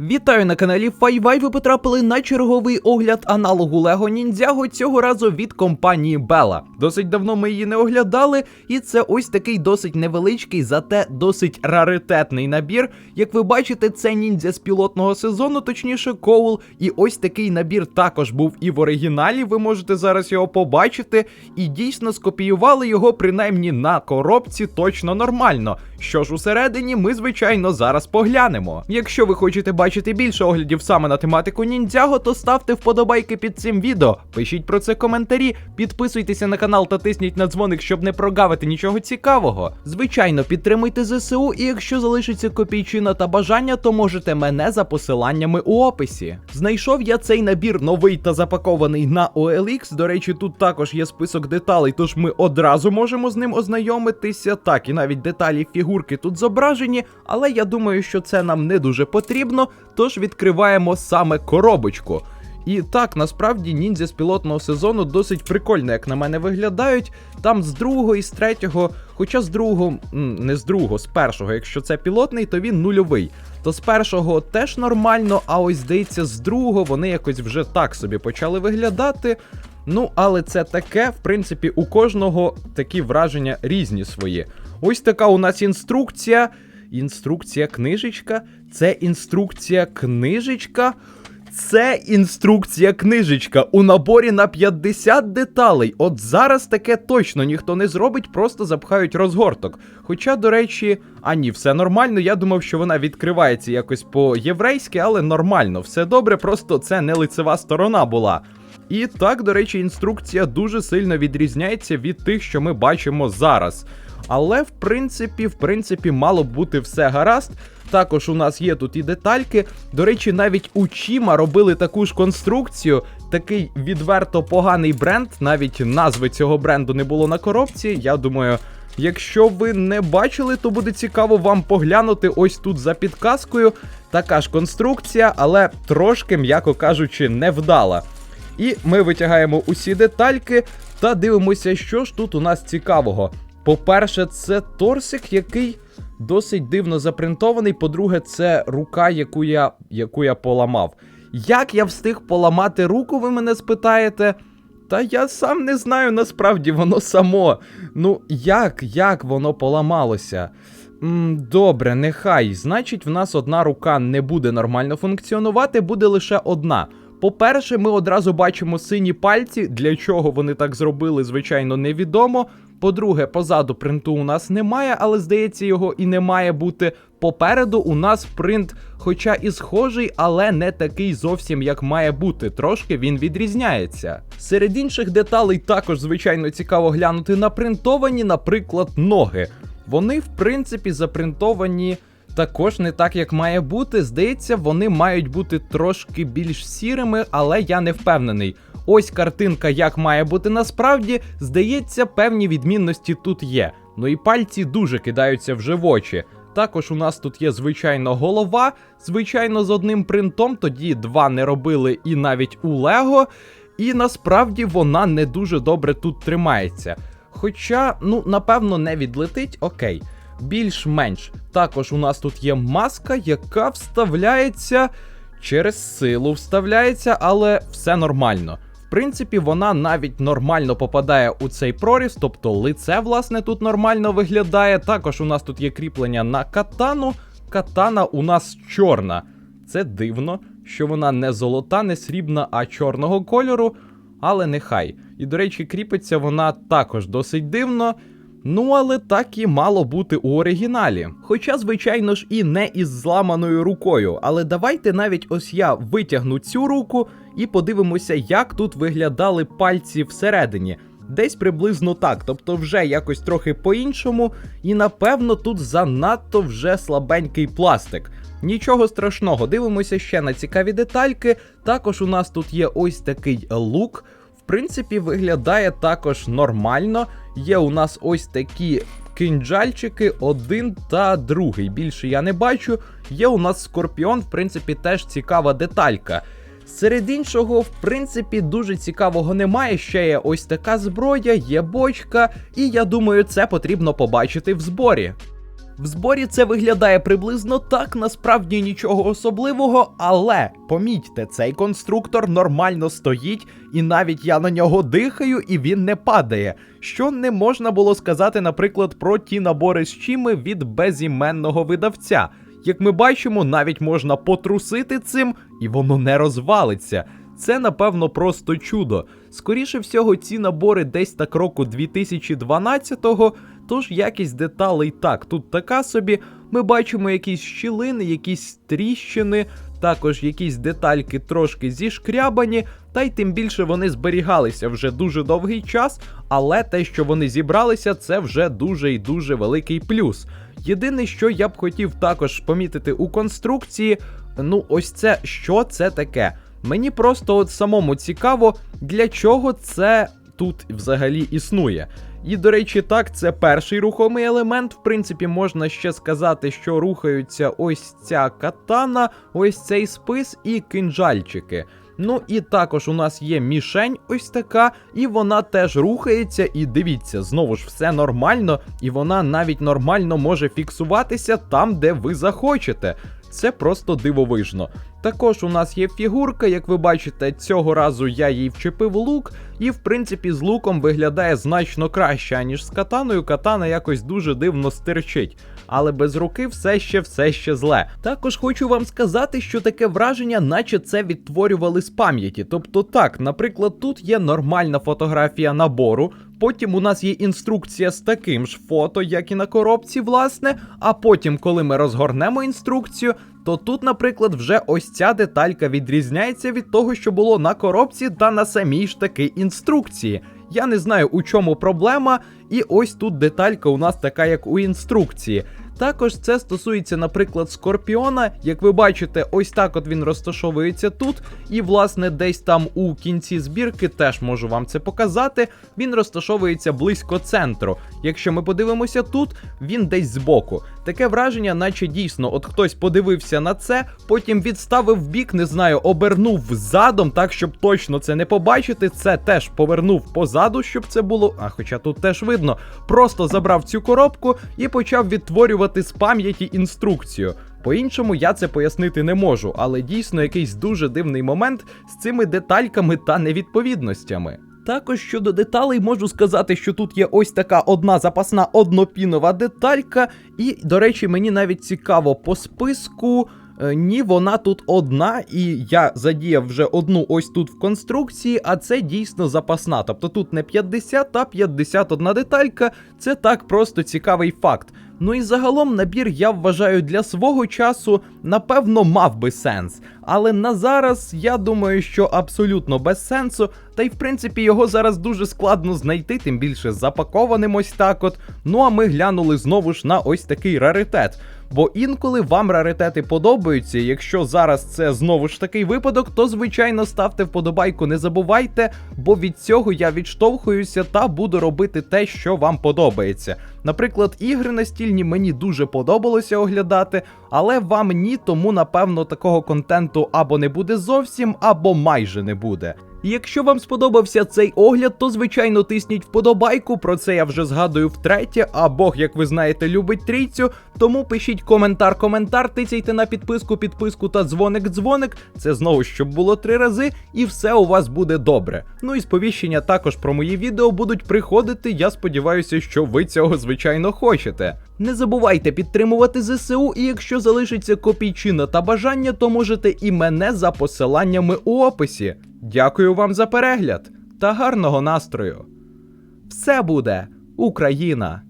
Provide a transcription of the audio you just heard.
Вітаю на каналі Файвай. Ви потрапили на черговий огляд аналогу Lego Ninjago, цього разу від компанії Bella. Досить давно ми її не оглядали, і це ось такий досить невеличкий, зате досить раритетний набір. Як ви бачите, це ніндзя з пілотного сезону, точніше Коул. І ось такий набір також був і в оригіналі. Ви можете зараз його побачити. І дійсно скопіювали його принаймні на коробці точно нормально. Що ж усередині, ми звичайно зараз поглянемо. Якщо ви хочете бачити більше оглядів саме на тематику ніндзяго, то ставте вподобайки під цим відео, пишіть про це коментарі, підписуйтеся на канал та тисніть на дзвоник, щоб не прогавити нічого цікавого. Звичайно, підтримуйте ЗСУ, і якщо залишиться копійчина та бажання, то можете мене за посиланнями у описі. Знайшов я цей набір новий та запакований на OLX. До речі, тут також є список деталей, тож ми одразу можемо з ним ознайомитися. Так, і навіть деталі фігурки тут зображені, але я думаю, що це нам не дуже потрібно, тож відкриваємо саме коробочку. І так, насправді ніндзя з пілотного сезону досить прикольно, як на мене виглядають. Там з другого і з третього, хоча з другого, не з другого, з першого, якщо це пілотний, то він нульовий. То з першого теж нормально, а ось здається, з другого вони якось вже так собі почали виглядати. Ну, але це таке, в принципі, у кожного такі враження різні свої. Ось така у нас інструкція. Інструкція книжечка. Це інструкція книжечка. Це інструкція книжечка у наборі на 50 деталей. От зараз таке точно ніхто не зробить, просто запхають розгорток. Хоча, до речі, а ні, все нормально. Я думав, що вона відкривається якось по-єврейськи, але нормально, все добре, просто це не лицева сторона була. І так, до речі, інструкція дуже сильно відрізняється від тих, що ми бачимо зараз. Але в принципі, в принципі, мало б бути все гаразд. Також у нас є тут і детальки. До речі, навіть у Чіма робили таку ж конструкцію, такий відверто поганий бренд. Навіть назви цього бренду не було на коробці. Я думаю, якщо ви не бачили, то буде цікаво вам поглянути ось тут за підказкою. Така ж конструкція, але трошки, м'яко кажучи, невдала. І ми витягаємо усі детальки та дивимося, що ж тут у нас цікавого. По-перше, це торсик, який досить дивно запринтований. По-друге, це рука, яку я, яку я поламав. Як я встиг поламати руку, ви мене спитаєте? Та я сам не знаю, насправді воно само. Ну, як, як воно поламалося? М, добре, нехай. Значить, в нас одна рука не буде нормально функціонувати, буде лише одна. По-перше, ми одразу бачимо сині пальці. Для чого вони так зробили, звичайно, невідомо. По-друге, позаду принту у нас немає, але здається, його і не має бути. Попереду у нас принт, хоча і схожий, але не такий зовсім як має бути. Трошки він відрізняється. Серед інших деталей також, звичайно, цікаво глянути на принтовані, наприклад, ноги. Вони, в принципі, запринтовані також не так, як має бути. Здається, вони мають бути трошки більш сірими, але я не впевнений. Ось картинка, як має бути насправді, здається, певні відмінності тут є. Ну і пальці дуже кидаються вже в очі. Також у нас тут є звичайно голова, звичайно, з одним принтом, тоді два не робили і навіть у Лего. І насправді вона не дуже добре тут тримається. Хоча, ну, напевно, не відлетить, окей. Більш-менш. Також у нас тут є маска, яка вставляється через силу, вставляється, але все нормально. В принципі, вона навіть нормально попадає у цей проріз, тобто лице, власне, тут нормально виглядає. Також у нас тут є кріплення на катану. Катана у нас чорна. Це дивно, що вона не золота, не срібна, а чорного кольору, але нехай. І, до речі, кріпиться вона також досить дивно. Ну, але так і мало бути у оригіналі. Хоча, звичайно ж, і не із зламаною рукою. Але давайте навіть ось я витягну цю руку і подивимося, як тут виглядали пальці всередині. Десь приблизно так, тобто вже якось трохи по-іншому, і напевно тут занадто вже слабенький пластик. Нічого страшного, дивимося ще на цікаві детальки. Також у нас тут є ось такий лук. Принципі, виглядає також нормально. Є у нас ось такі кинджальчики, один та другий. Більше я не бачу. Є у нас скорпіон, в принципі, теж цікава деталька. Серед іншого, в принципі, дуже цікавого немає. Ще є ось така зброя, є бочка, і я думаю, це потрібно побачити в зборі. В зборі це виглядає приблизно так, насправді нічого особливого, але помітьте, цей конструктор нормально стоїть, і навіть я на нього дихаю, і він не падає. Що не можна було сказати, наприклад, про ті набори з чими від безіменного видавця. Як ми бачимо, навіть можна потрусити цим, і воно не розвалиться. Це, напевно, просто чудо. Скоріше всього, ці набори десь так року 2012-го, тож якість деталей так, тут така собі. Ми бачимо якісь щілини, якісь тріщини, також якісь детальки трошки зішкрябані, та й тим більше вони зберігалися вже дуже довгий час, але те, що вони зібралися, це вже дуже і дуже великий плюс. Єдине, що я б хотів також помітити у конструкції, ну ось це що це таке. Мені просто от самому цікаво, для чого це тут взагалі існує. І, до речі, так, це перший рухомий елемент. В принципі, можна ще сказати, що рухаються ось ця катана, ось цей спис і кинджальчики. Ну і також у нас є мішень, ось така, і вона теж рухається. І дивіться, знову ж все нормально, і вона навіть нормально може фіксуватися там, де ви захочете. Це просто дивовижно. Також у нас є фігурка, як ви бачите, цього разу я їй вчепив лук, і в принципі з луком виглядає значно краще, аніж з катаною. Катана якось дуже дивно стирчить. Але без руки все ще все ще зле. Також хочу вам сказати, що таке враження, наче це відтворювали з пам'яті. Тобто, так, наприклад, тут є нормальна фотографія набору. Потім у нас є інструкція з таким ж фото, як і на коробці, власне. А потім, коли ми розгорнемо інструкцію, то тут, наприклад, вже ось ця деталька відрізняється від того, що було на коробці та на самій ж таки інструкції. Я не знаю, у чому проблема, і ось тут деталька у нас така, як у інструкції. Також це стосується, наприклад, скорпіона. Як ви бачите, ось так от він розташовується тут. І, власне, десь там у кінці збірки теж можу вам це показати. Він розташовується близько центру. Якщо ми подивимося тут, він десь збоку. Таке враження, наче дійсно, от хтось подивився на це, потім відставив бік, не знаю, обернув задом, так щоб точно це не побачити. Це теж повернув позаду, щоб це було. А хоча тут теж видно, просто забрав цю коробку і почав відтворювати з пам'яті інструкцію. По-іншому я це пояснити не можу, але дійсно якийсь дуже дивний момент з цими детальками та невідповідностями. Також щодо деталей можу сказати, що тут є ось така одна запасна однопінова деталька, і, до речі, мені навіть цікаво по списку. е, Ні, вона тут одна, і я задіяв вже одну ось тут в конструкції, а це дійсно запасна. Тобто тут не 50, а 51 деталька. Це так просто цікавий факт. Ну і загалом набір я вважаю для свого часу, напевно, мав би сенс. Але на зараз я думаю, що абсолютно без сенсу. Та й в принципі його зараз дуже складно знайти, тим більше запакованим ось так от. Ну а ми глянули знову ж на ось такий раритет. Бо інколи вам раритети подобаються. Якщо зараз це знову ж такий випадок, то звичайно ставте вподобайку, не забувайте, бо від цього я відштовхуюся та буду робити те, що вам подобається. Наприклад, ігри настільні мені дуже подобалося оглядати, але вам ні, тому напевно такого контенту або не буде зовсім, або майже не буде. Якщо вам сподобався цей огляд, то звичайно тисніть вподобайку. Про це я вже згадую втретє. А Бог, як ви знаєте, любить трійцю. Тому пишіть коментар, коментар, тицяйте на підписку, підписку та дзвоник, дзвоник. Це знову щоб було три рази, і все у вас буде добре. Ну і сповіщення також про мої відео будуть приходити. Я сподіваюся, що ви цього звичайно хочете. Не забувайте підтримувати ЗСУ, і якщо залишиться копійчина та бажання, то можете і мене за посиланнями у описі. Дякую вам за перегляд та гарного настрою. Все буде Україна!